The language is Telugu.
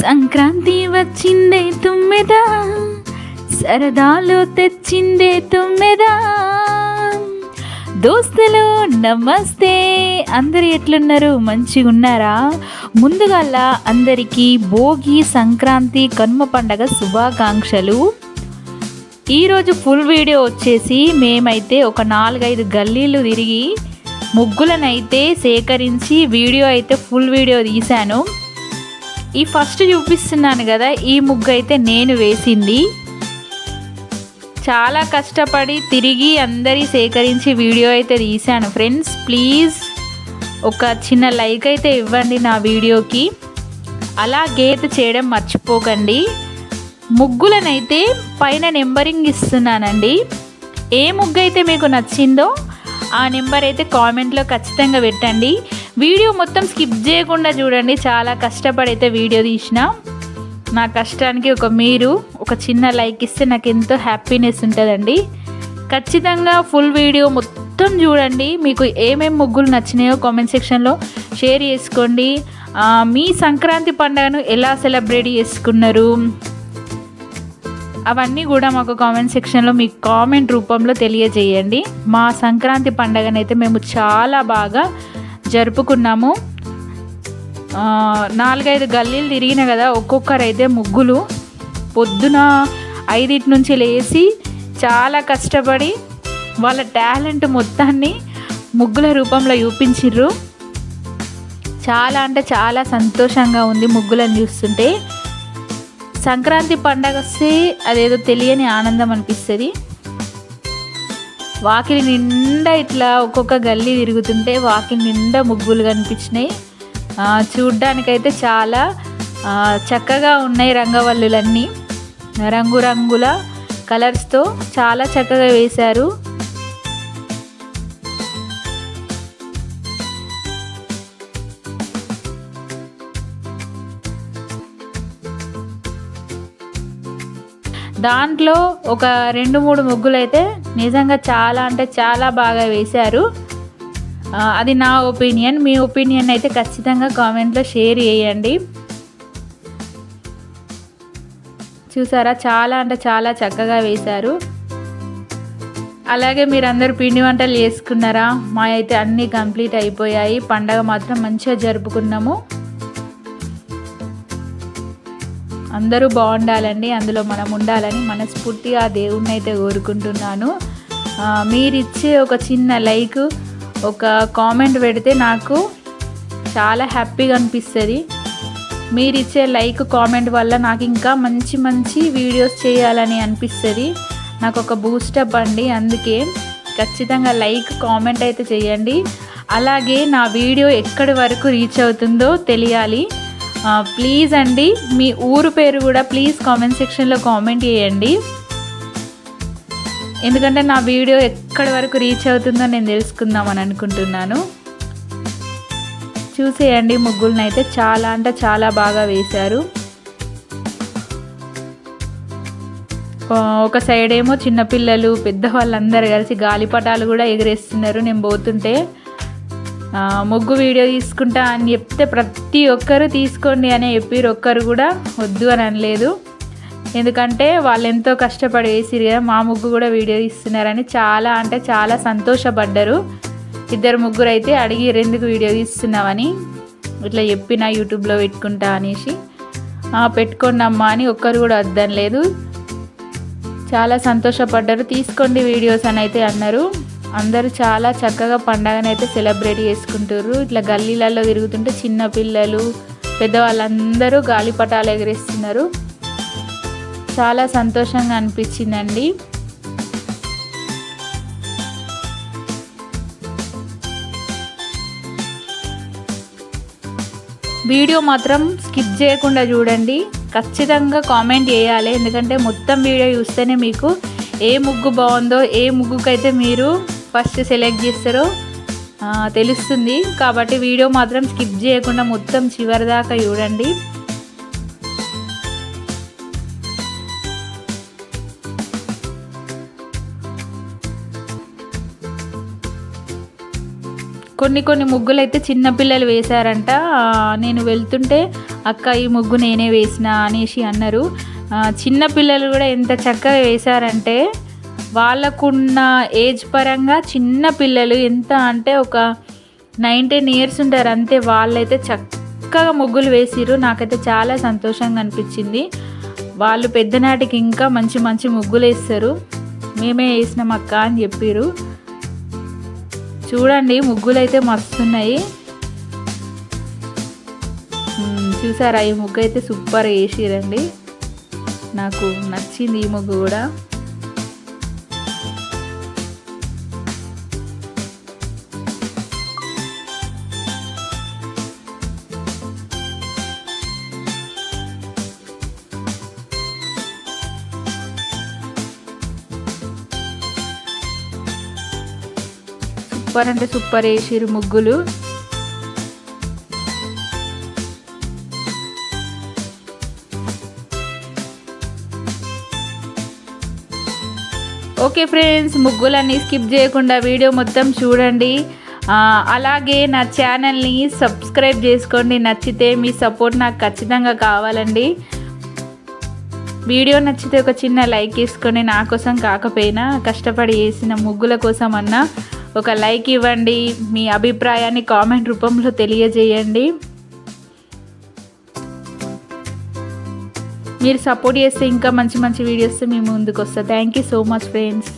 సంక్రాంతి వచ్చిందే తుమ్మెదా సరదాలో తెచ్చిందే తుమ్మెదా. దోస్తులు నమస్తే. అందరు ఎట్లున్నారు? మంచిగా ఉన్నారా? ముందుగల్లా అందరికీ భోగి సంక్రాంతి కనుమ పండగ శుభాకాంక్షలు. ఈరోజు ఫుల్ వీడియో వచ్చేసి మేమైతే ఒక నాలుగైదు గల్లీలు తిరిగి ముగ్గులనైతే సేకరించి వీడియో అయితే ఫుల్ వీడియో తీశాను. ఈ ఫస్ట్ చూపిస్తున్నాను కదా ఈ ముగ్గు అయితే నేను వేసింది. చాలా కష్టపడి తిరిగి అందరి సేకరించి వీడియో అయితే తీశాను. ఫ్రెండ్స్ ప్లీజ్ ఒక చిన్న లైక్ అయితే ఇవ్వండి నా వీడియోకి. అలాగే అయితే చేయడం మర్చిపోకండి. ముగ్గులనైతే పైన నెంబరింగ్ ఇస్తున్నానండి. ఏ ముగ్గు అయితే మీకు నచ్చిందో ఆ నెంబర్ అయితే కామెంట్లో ఖచ్చితంగా పెట్టండి. వీడియో మొత్తం స్కిప్ చేయకుండా చూడండి. చాలా కష్టపడి అయితే వీడియో తీసిన. నా కష్టానికి ఒక మీరు ఒక చిన్న లైక్ ఇస్తే నాకు ఎంతో హ్యాపీనెస్ ఉంటుందండి. ఖచ్చితంగా ఫుల్ వీడియో మొత్తం చూడండి. మీకు ఏమేమి ముగ్గులు నచ్చినాయో కామెంట్ సెక్షన్లో షేర్ చేసుకోండి. మీ సంక్రాంతి పండుగను ఎలా సెలబ్రేట్ చేసుకున్నారు? అవన్నీ కూడా మాకు కామెంట్ సెక్షన్లో మీ కామెంట్ రూపంలో తెలియజేయండి. మా సంక్రాంతి పండుగనైతే మేము చాలా బాగా జరుపుకున్నాము. నాలుగైదు గల్లీలు తిరిగిన కదా ఒక్కొక్కరైతే ముగ్గులు. పొద్దున ఐదింటి నుంచి లేచి చాలా కష్టపడి వాళ్ళ టాలెంట్ మొత్తాన్ని ముగ్గుల రూపంలో చూపించిర్రు. చాలా అంటే చాలా సంతోషంగా ఉంది ముగ్గులను చూస్తుంటే. సంక్రాంతి పండగ వస్తే అదేదో తెలియని ఆనందం అనిపిస్తుంది. వాకిలి నిండా ఇట్లా ఒక్కొక్క గల్లీ తిరుగుతుంటే వాకిలి నిండా ముగ్గులు కనిపించినాయి. చూడ్డానికైతే చాలా చక్కగా ఉన్నాయి రంగవల్లులన్నీ. రంగురంగుల కలర్స్తో చాలా చక్కగా వేశారు. దాంట్లో ఒక రెండు మూడు ముగ్గులైతే నిజంగా చాలా అంటే చాలా బాగా వేశారు. అది నా ఒపీనియన్. మీ ఒపీనియన్ అయితే ఖచ్చితంగా కామెంట్లో షేర్ చేయండి. చూసారా? చాలా అంటే చాలా చక్కగా వేశారు. అలాగే మీరందరూ పిండి వంటలు చేసుకున్నారా? మా అయితే అన్నీ కంప్లీట్ అయిపోయాయి. పండగ మాత్రం మంచిగా జరుపుకున్నాము. అందరూ బాగుండాలండి అందులో మనం ఉండాలని మనస్ఫూర్తిగా దేవుణ్ణి అయితే కోరుకుంటున్నాను మీరిచ్చే ఒక చిన్న లైక్ ఒక కామెంట్ పెడితే నాకు చాలా హ్యాపీగా అనిపిస్తుంది. మీరు ఇచ్చే లైక్ కామెంట్ వల్ల నాకు ఇంకా మంచి మంచి వీడియోస్ చేయాలని అనిపిస్తుంది. నాకు ఒక బూస్టప్ అండి అందుకే ఖచ్చితంగా లైక్ కామెంట్ అయితే చేయండి. అలాగే నా వీడియో ఎక్కడి వరకు రీచ్ అవుతుందో తెలియాలి. ప్లీజ్ అండి మీ ఊరు పేరు కూడా ప్లీజ్ కామెంట్ సెక్షన్లో కామెంట్ చేయండి. ఎందుకంటే నా వీడియో ఎక్కడి వరకు రీచ్ అవుతుందో నేను తెలుసుకుందామని అనుకుంటున్నాను. చూసేయండి ముగ్గులను అయితే చాలా అంటే చాలా బాగా వేశారు. ఒక సైడ్ ఏమో చిన్నపిల్లలు పెద్దవాళ్ళందరూ కలిసి గాలిపటాలు కూడా ఎగిరేస్తున్నారు నేను పోతుంటే. ముగ్గు వీడియో తీసుకుంటా అని చెప్తే ప్రతి ఒక్కరు తీసుకోండి అని చెప్పిరు ఒక్కరు కూడా వద్దు అని అనలేదు. ఎందుకంటే వాళ్ళు ఎంతో కష్టపడి వేసిరు కదా మా ముగ్గు కూడా వీడియో తీస్తున్నారని చాలా అంటే చాలా సంతోషపడ్డారు. ఇద్దరు ముగ్గురు అయితే అడిగిరు ఎందుకు వీడియో తీస్తున్నామని ఇట్లా చెప్పిన యూట్యూబ్లో పెట్టుకుంటా అనేసి. పెట్టుకోండమ్మా అని ఒక్కరు కూడా వద్దనలేదు. చాలా సంతోషపడ్డారు. తీసుకోండి వీడియోస్ అని అయితే అన్నారు. అందరూ చాలా చక్కగా పండగనైతే సెలబ్రేట్ చేసుకుంటారు. ఇట్లా గల్లీలలో తిరుగుతుంటే చిన్న పిల్లలు పెద్దవాళ్ళందరూ గాలిపటాలు ఎగరేస్తున్నారు. చాలా సంతోషంగా అనిపించిందండి. వీడియో మాత్రం స్కిప్ చేయకుండా చూడండి. ఖచ్చితంగా కామెంట్ చేయాలి. ఎందుకంటే మొత్తం వీడియో చూస్తేనే మీకు ఏ ముగ్గు బాగుందో ఏ ముగ్గుకైతే మీరు ఫస్ట్ సెలెక్ట్ చేస్తారో తెలుస్తుంది. కాబట్టి వీడియో మాత్రం స్కిప్ చేయకుండా మొత్తం చివరి దాకా చూడండి. కొన్ని కొన్ని ముగ్గులు అయితే చిన్నపిల్లలు వేశారంట. నేను వెళ్తుంటే అక్క ఈ ముగ్గు నేనే వేసిన అనేసి అన్నారు. చిన్నపిల్లలు కూడా ఎంత చక్కగా వేశారంటే వాళ్ళకున్న ఏజ్ పరంగా చిన్న పిల్లలు ఎంత అంటే ఒక నైన్టీన్ ఇయర్స్ ఉంటారు అంతే వాళ్ళైతే చక్కగా ముగ్గులు వేసిరు నాకైతే చాలా సంతోషంగా అనిపించింది. వాళ్ళు పెద్దనాటికి ఇంకా మంచి మంచి ముగ్గులు వేస్తారు. మేమే వేసినాం అక్క అని చెప్పారు చూడండి ముగ్గులు అయితే మస్తున్నాయి చూసారా ఈ ముగ్గు అయితే సూపర్ వేసిరండి. నాకు నచ్చింది ఈ ముగ్గు కూడా. సూపర్ అంటే సూపర్ వేసిరు ముగ్గులు. ఓకే ఫ్రెండ్స్ ముగ్గులన్నీ స్కిప్ చేయకుండా వీడియో మొత్తం చూడండి. అలాగే నా ఛానల్ని సబ్స్క్రైబ్ చేసుకోండి. నచ్చితే మీ సపోర్ట్ నాకు ఖచ్చితంగా కావాలండి. వీడియో నచ్చితే ఒక చిన్న లైక్ వేసుకొని నా కోసం కాకపోయినా కష్టపడి వేసిన ముగ్గుల కోసం అన్నా ఒక లైక్ ఇవ్వండి మీ అభిప్రాయాన్ని కామెంట్ రూపంలో తెలియజేయండి. మీరు సపోర్ట్ చేస్తే ఇంకా మంచి మంచి వీడియోస్ మీ ముందుకు వస్తాయి thank you so much friends